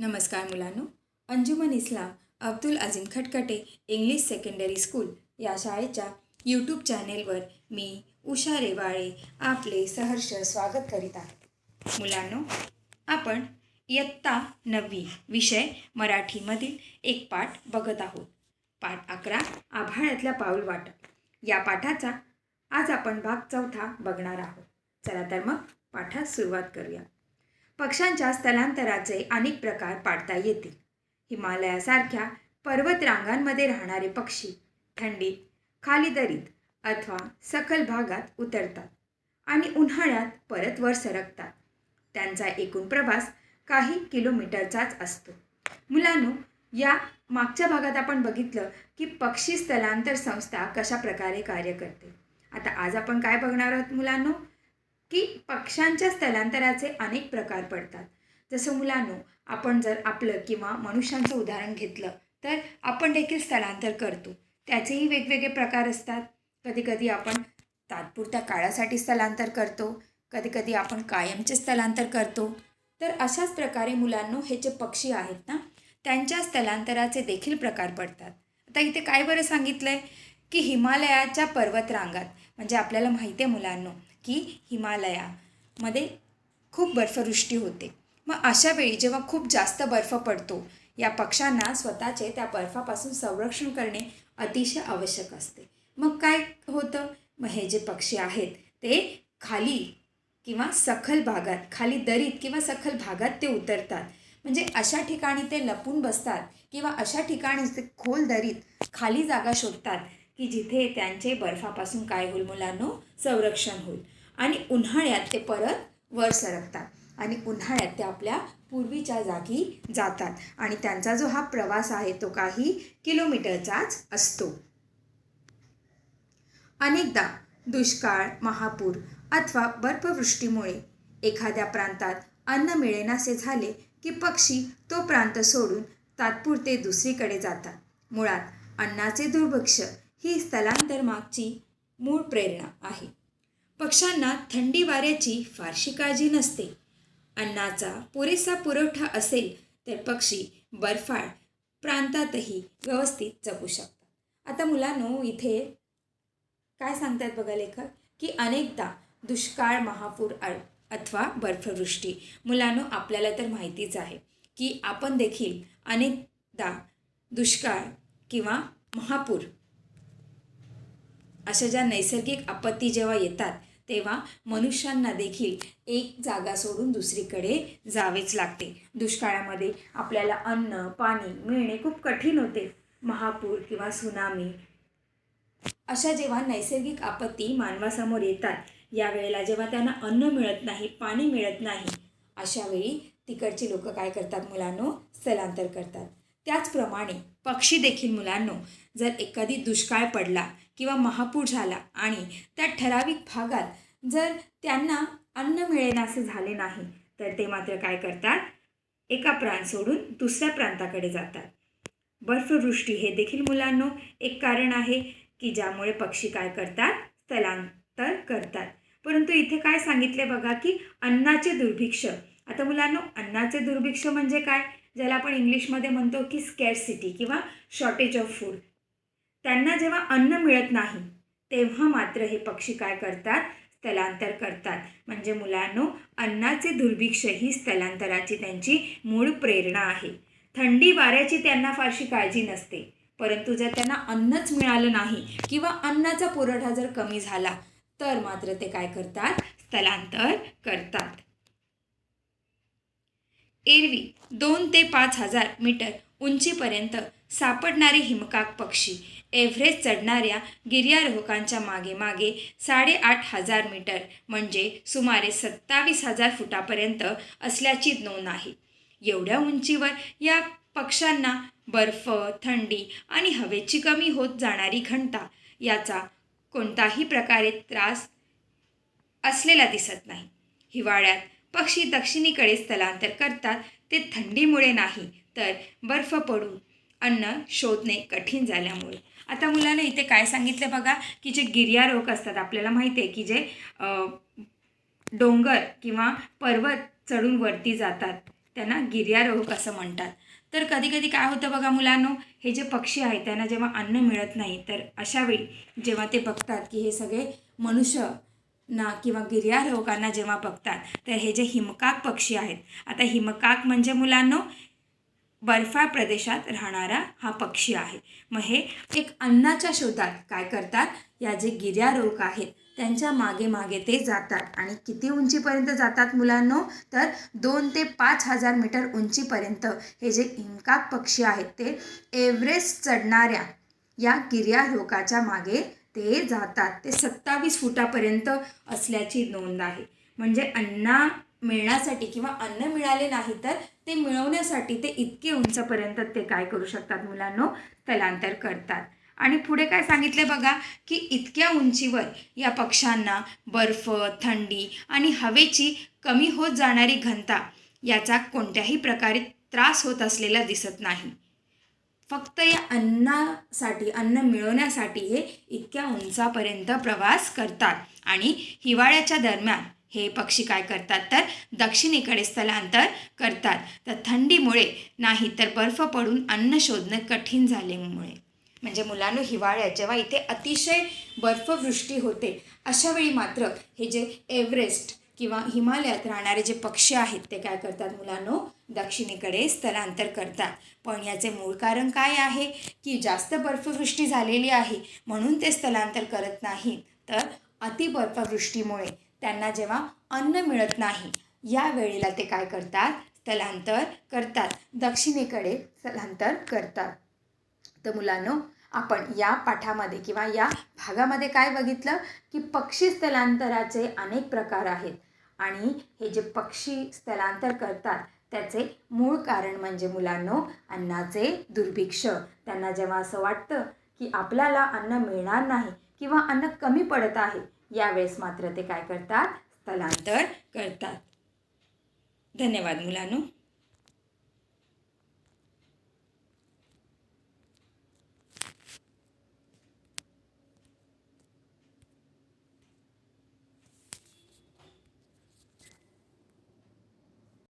नमस्कार मुलांनो Anjuman Islam Abdul Azim Khatkhate English secondary school या शाळेच्या यूट्यूब चॅनेलवर मी उषा रेवाळे आपले सहर्ष स्वागत करीत आहे. मुलांनो आपण इयत्ता नववी विषय मराठीमधील एक पाठ बघत आहोत. पाठ अकरा आभाळातल्या पाऊल वाटप. या पाठाचा आज आपण भाग चौथा बघणार आहोत. चला तर मग पाठास सुरुवात करूया. पक्ष्यांच्या स्थलांतराचे अनेक प्रकार पाडता येतील. हिमालयासारख्या पर्वतरांगांमध्ये राहणारे पक्षी थंडीत खाली दरीत अथवा सखल भागात उतरतात आणि उन्हाळ्यात परत वर सरकतात. त्यांचा एकूण प्रवास काही किलोमीटरचाच असतो. मुलांनो या मागच्या भागात आपण बघितलं की पक्षी स्थलांतर संस्था कशा प्रकारे कार्य करते. आता आज आपण काय बघणार आहोत मुलांनो? पक्ष्यांच्या स्थलांतराचे अनेक प्रकार पडतात. जसं मुलांनो आपण जर आपलं किंवा मनुष्यांचं उदाहरण घेतलं तर आपण देखील स्थलांतर करतो. त्याचेही वेगवेगळे प्रकार असतात. कधीकधी आपण तात्पुरत्या काळासाठी स्थलांतर करतो. कधीकधी आपण कायमचे स्थलांतर करतो. तर अशाच प्रकारे मुलांनो हे जे पक्षी आहेत ना त्यांच्या स्थलांतराचे देखील प्रकार पडतात. आता इथे काय बरं सांगितलं आहे की हिमालयाच्या पर्वतरांगात म्हणजे आपल्याला माहिती आहे मुलांनो की हिमालयामध्ये खूप बर्फवृष्टी होते. मग अशा वेळी जेव्हा खूप जास्त बर्फ पडतो या पक्ष्यांना स्वतःचे त्या बर्फापासून संरक्षण करणे अतिशय आवश्यक असते. मग काय होतं? मग हे जे पक्षी आहेत ते खाली किंवा सखल भागात खाली दरीत किंवा सखल भागात ते उतरतात. म्हणजे अशा ठिकाणी ते लपून बसतात किंवा अशा ठिकाणी ते खोल दरीत खाली जागा शोधतात. की जिथे त्यांचे बर्फापासून काय होईल मुलांनो? संरक्षण होईल. आणि उन्हाळ्यात ते परत वर सरकतात. आणि उन्हाळ्यात ते आपल्या पूर्वीच्या जागी जातात. आणि त्यांचा जो हा प्रवास आहे तो काही किलोमीटरचाच असतो. अनेकदा दुष्काळ महापूर अथवा बर्फवृष्टीमुळे एखाद्या प्रांतात अन्न मिळेनासे झाले की पक्षी तो प्रांत सोडून तात्पुरते दुसरीकडे जातात. मुळात अन्नाचे दुर्भिक्ष ही स्थलांतर मागची मूळ प्रेरणा आहे. पक्ष्यांना थंडी वाऱ्याची फारशी काळजी नसते. अन्नाचा पुरेसा पुरवठा असेल तर पक्षी बर्फाळ प्रांतातही व्यवस्थित जगू शकतात. आता मुलांनो इथे काय सांगतात बघा लेखक? की अनेकदा दुष्काळ महापूर अथवा बर्फवृष्टी. मुलांनो आपल्याला तर माहितीच आहे की आपण देखील अनेकदा दुष्काळ किंवा महापूर अशा ज्या नैसर्गिक आपत्ती जेव्हा येतात तेव्हा मनुष्यांना देखील एक जागा सोडून दुसरीकडे जावेच लागते. दुष्काळामध्ये आपल्याला अन्न पाणी मिळणे खूप कठीण होते. महापूर किंवा सुनामी अशा जेव्हा नैसर्गिक आपत्ती मानवासमोर येतात यावेळेला जेव्हा त्यांना अन्न मिळत नाही पाणी मिळत नाही अशावेळी तिकडचे तिकडची लोक काय करतात मुलांनो? स्थलांतर करतात. त्याचप्रमाणे पक्षी देखील मुलांनो जर एखादी दुष्काळ पडला किंवा महापूर झाला आणि त्या ठराविक भागात जर त्यांना अन्न मिळेनासे झाले नाही तर ते मात्र काय करतात? एका प्रांत सोडून दुसऱ्या प्रांताकडे जातात. बर्फवृष्टी हे देखील मुलांनो एक कारण आहे की ज्यामुळे पक्षी काय करतात? स्थलांतर करतात. परंतु इथे काय सांगितले बघा की अन्नाचे दुर्भिक्ष. आता मुलांनो अन्नाचे दुर्भिक्ष म्हणजे काय? ज्याला आपण इंग्लिशमध्ये म्हणतो की स्कॅरसिटी किंवा शॉर्टेज ऑफ फूड त्यांना जेव्हा अन्न मिळत नाही तेव्हा मात्र हे पक्षी काय करतात? स्थलांतर करतात. म्हणजे मुलांनो अन्नाचे दुर्भिक्ष ही स्थलांतराची त्यांची मूळ प्रेरणा आहे. थंडी वाऱ्याची त्यांना फारशी काळजी नसते. परंतु जर त्यांना अन्नच मिळालं नाही किंवा अन्नाचा पुरवठा जर कमी झाला तर मात्र ते काय करतात? स्थलांतर करतात. एरवी दोन ते पाच हजार मीटर उंचीपर्यंत सापडणारे हिमकाक पक्षी. एव्हरेस्ट चढणाऱ्या गिर्यारोहकांच्या मागे मागे साडेआठ हजार मीटर म्हणजे सुमारे सत्तावीस हजार फुटापर्यंत असल्याची नोंद आहे. एवढ्या उंचीवर या पक्ष्यांना बर्फ थंडी आणि हवेची कमी होत जाणारी घनता याचा कोणताही प्रकारे त्रास असलेला दिसत नाही. हिवाळ्यात पक्षी दक्षिणेकडे स्थलांतर करतात ते थंडीमुळे नाही तर बर्फ पडून अन्न शोधणे कठीण झाल्यामुळे. आता मुलांना इथे काय सांगितलं बघा की जे गिर्यारोहक असतात आपल्याला माहिती आहे की जे डोंगर किंवा पर्वत चढून वरती जातात त्यांना गिर्यारोहक असं म्हणतात. तर कधी कधी काय होतं बघा मुलांनो हे जे पक्षी आहेत त्यांना जेव्हा अन्न मिळत नाही तर अशावेळी जेव्हा ते बघतात की हे सगळे मनुष्य ना किंवा गिर्यारोहकांना जेव्हा बघतात तर हे जे हिमकाक पक्षी आहेत आता हिमकाक म्हणजे मुलांनो बर्फाळ प्रदेशात राहणारा हा पक्षी आहे. मग हे एक अन्नाच्या शोधात काय करतात? या जे गिर्यारोहक आहेत त्यांच्या मागे मागे ते जातात. आणि किती उंचीपर्यंत जातात मुलांनो? तर दोन ते पाच हजार मीटर उंचीपर्यंत हे जे हिमकाक पक्षी आहेत ते एव्हरेस्ट चढणाऱ्या या गिर्यारोहकाच्या मागे ते जातात. ते सत्तावीस फुटापर्यंत असल्याची नोंद आहे. म्हणजे अन्ना मिळण्यासाठी किंवा अन्न मिळाले नाही तर ते मिळवण्यासाठी ते इतके उंचपर्यंत ते काय करू शकतात मुलांनो? स्थलांतर करतात. आणि पुढे काय सांगितले बघा की इतक्या उंचीवर या पक्ष्यांना बर्फ थंडी आणि हवेची कमी होत जाणारी घनता याचा कोणत्याही प्रकारे त्रास होत असलेला दिसत नाही. फक्त या अन्नासाठी अन्न मिळवण्यासाठी हे इतक्या उंचापर्यंत प्रवास करतात. आणि हिवाळ्याच्या दरम्यान हे पक्षी काय करतात तर दक्षिणेकडे स्थलांतर करतात. तर थंडीमुळे नाही तर बर्फ पडून अन्न शोधणं कठीण झाल्यामुळे. म्हणजे मुलांनो हिवाळ्यात जेव्हा इथे अतिशय बर्फवृष्टी होते अशावेळी मात्र हे जे एव्हरेस्ट किंवा हिमालयात राहणारे जे पक्षी आहेत ते काय करतात मुलांनो? दक्षिणेकडे स्थलांतर करतात. पण याचे मूळ कारण काय आहे? की जास्त बर्फवृष्टी झालेली आहे म्हणून ते स्थलांतर करत नाहीत. तर अतिबर्फवृष्टीमुळे त्यांना जेव्हा अन्न मिळत नाही या वेळेला ते काय करतात? स्थलांतर करतात. दक्षिणेकडे स्थलांतर करतात. तर मुलांनो आपण या पाठामध्ये किंवा या भागामध्ये काय बघितलं? की पक्षी स्थलांतराचे अनेक प्रकार आहेत. आणि हे जे पक्षी स्थलांतर करतात त्याचे मूळ कारण म्हणजे मुलांनो अन्नाचे दुर्भिक्ष. त्यांना जेव्हा असं वाटतं की आपल्याला अन्न मिळणार नाही किंवा अन्न कमी पडत आहे यावेळेस मात्र ते काय करतात? स्थलांतर करतात. धन्यवाद मुलांनो.